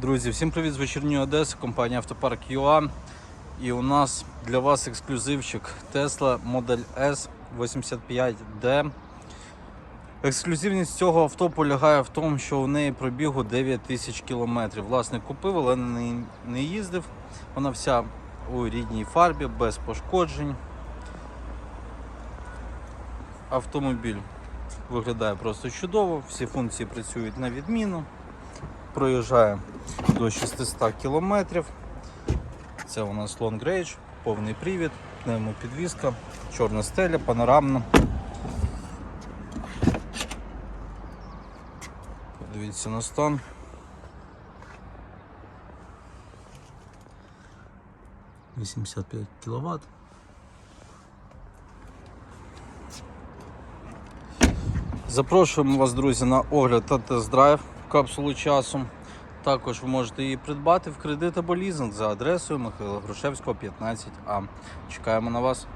Друзі, всім привіт з вечірньої Одеси, компанія Автопарк ЮА. І у нас для вас ексклюзивчик Tesla Model S 85D. Ексклюзивність цього авто полягає в тому, що у неї пробігу 9 тисяч кілометрів. Власник купив, але не, не їздив. Вона вся у рідній фарбі, без пошкоджень. Автомобіль виглядає просто чудово, всі функції працюють на відміну. Проїжджає до 600 кілометрів. Це у нас Long Range, повний привід, пневмопідвізка, чорна стеля, панорамна. Подивіться на стан. Вісімдесят п'ять кіловат. Запрошуємо вас, друзі, на огляд та тест-драйв капсулу часу. Також ви можете її придбати в кредит або лізинг за адресою Михайла Грушевського, 15А. Чекаємо на вас.